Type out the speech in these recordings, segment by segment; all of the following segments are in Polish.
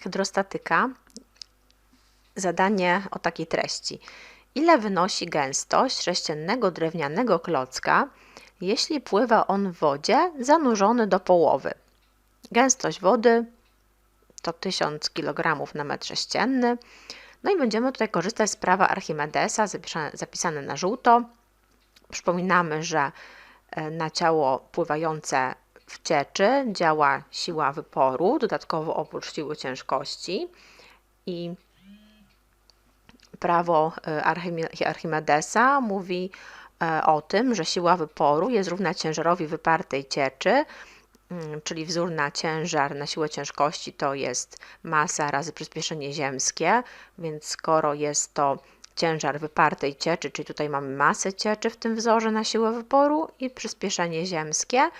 hydrostatyka zadanie o takiej treści. Ile wynosi gęstość sześciennego drewnianego klocka, jeśli pływa on w wodzie zanurzony do połowy? Gęstość wody to 1000 kg na metr sześcienny. No i będziemy tutaj korzystać z prawa Archimedesa, zapisane na żółto. Przypominamy, że e, na ciało pływające w cieczy działa siła wyporu, dodatkowo oprócz siły ciężkości i prawo e, Archimedesa mówi e, o tym, że siła wyporu jest równa ciężarowi wypartej cieczy, mm, czyli wzór na ciężar, na siłę ciężkości to jest masa razy przyspieszenie ziemskie, więc skoro jest to ciężar wypartej cieczy, czyli tutaj mamy masę cieczy w tym wzorze na siłę wyporu i przyspieszenie ziemskie,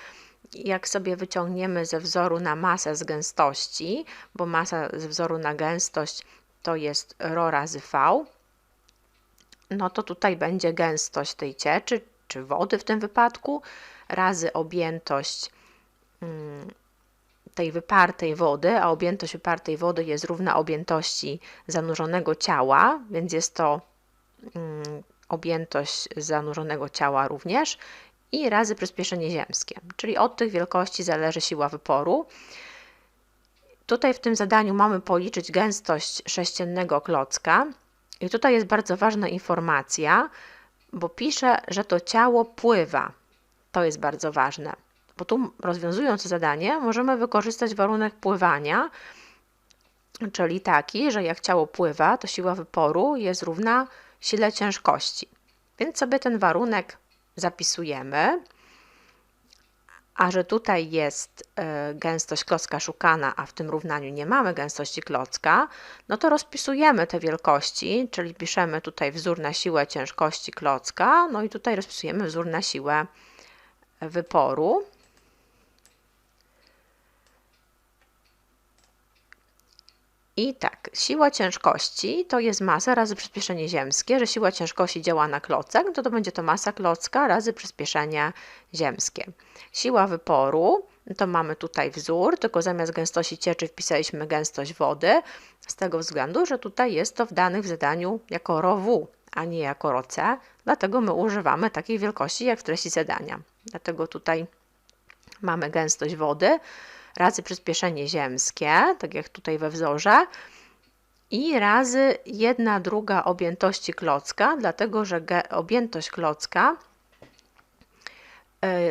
jak sobie wyciągniemy ze wzoru na masę z gęstości, bo masa ze wzoru na gęstość to jest ρ razy V, no to tutaj będzie gęstość tej cieczy, czy wody w tym wypadku, razy objętość mm, tej wypartej wody, a objętość wypartej wody jest równa objętości zanurzonego ciała, więc jest to mm, objętość zanurzonego ciała również i razy przyspieszenie ziemskie, czyli od tych wielkości zależy siła wyporu. Tutaj w tym zadaniu mamy policzyć gęstość sześciennego klocka i tutaj jest bardzo ważna informacja, bo pisze, że to ciało pływa. To jest bardzo ważne, bo tu rozwiązując zadanie możemy wykorzystać warunek pływania, czyli taki, że jak ciało pływa, to siła wyporu jest równa sile ciężkości. Więc sobie ten warunek zapisujemy. A że tutaj jest e, gęstość klocka szukana, a w tym równaniu nie mamy gęstości klocka, no to rozpisujemy te wielkości, czyli piszemy tutaj wzór na siłę ciężkości klocka, no i tutaj rozpisujemy wzór na siłę wyporu. I tak, siła ciężkości to jest masa razy przyspieszenie ziemskie, że siła ciężkości działa na klocek, to to będzie to masa klocka razy przyspieszenie ziemskie. Siła wyporu, to mamy tutaj wzór, tylko zamiast gęstości cieczy wpisaliśmy gęstość wody, z tego względu, że tutaj jest to w danych w zadaniu jako ρW, a nie jako ρC, dlatego my używamy takiej wielkości jak w treści zadania. Dlatego tutaj mamy gęstość wody, razy przyspieszenie ziemskie, tak jak tutaj we wzorze, i razy 1 druga objętości klocka, dlatego że objętość klocka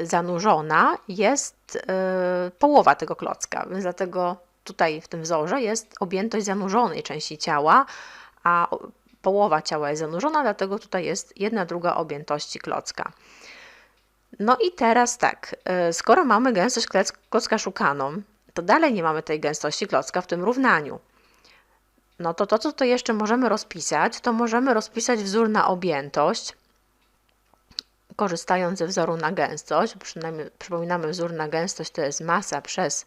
y, zanurzona jest y, połowa tego klocka, dlatego tutaj w tym wzorze jest objętość zanurzonej części ciała, a połowa ciała jest zanurzona, dlatego tutaj jest 1 druga objętości klocka. No i teraz tak, e, skoro mamy gęstość klocka szukaną, to dalej nie mamy tej gęstości klocka w tym równaniu. No to to, co to jeszcze możemy rozpisać, to możemy rozpisać wzór na objętość, korzystając ze wzoru na gęstość. Przynajmniej przypominamy, wzór na gęstość to jest masa przez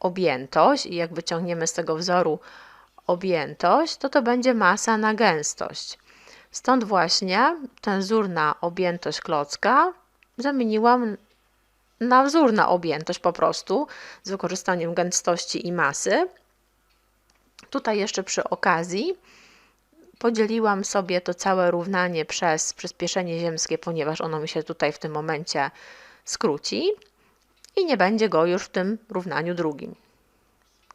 objętość i jak wyciągniemy z tego wzoru objętość, to to będzie masa na gęstość. Stąd właśnie ten wzór na objętość klocka zamieniłam na wzór na objętość po prostu z wykorzystaniem gęstości i masy. Tutaj jeszcze przy okazji podzieliłam sobie to całe równanie przez przyspieszenie ziemskie, ponieważ ono mi się tutaj w tym momencie skróci i nie będzie go już w tym równaniu drugim.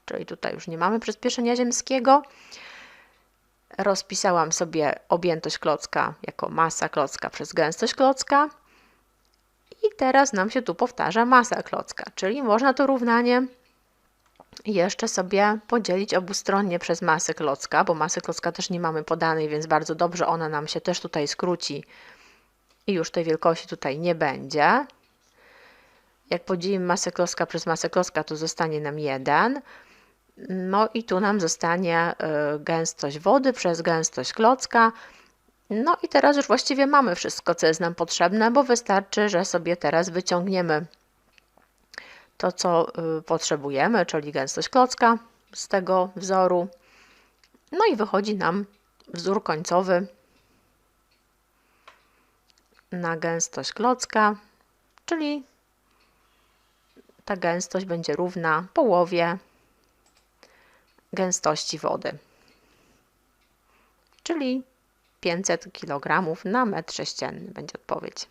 Czyli tutaj już nie mamy przyspieszenia ziemskiego. Rozpisałam sobie objętość klocka jako masa klocka przez gęstość klocka i teraz nam się tu powtarza masa klocka, czyli można to równanie jeszcze sobie podzielić obustronnie przez masę klocka, bo masy klocka też nie mamy podanej, więc bardzo dobrze ona nam się też tutaj skróci i już tej wielkości tutaj nie będzie. Jak podzielimy masę klocka przez masę klocka, to zostanie nam 1. No i tu nam zostanie y, gęstość wody przez gęstość klocka. No i teraz już właściwie mamy wszystko, co jest nam potrzebne, bo wystarczy, że sobie teraz wyciągniemy to, co y, potrzebujemy, czyli gęstość klocka z tego wzoru. No i wychodzi nam wzór końcowy na gęstość klocka, czyli ta gęstość będzie równa połowie gęstości wody, czyli 500 kg na metr sześcienny będzie odpowiedź.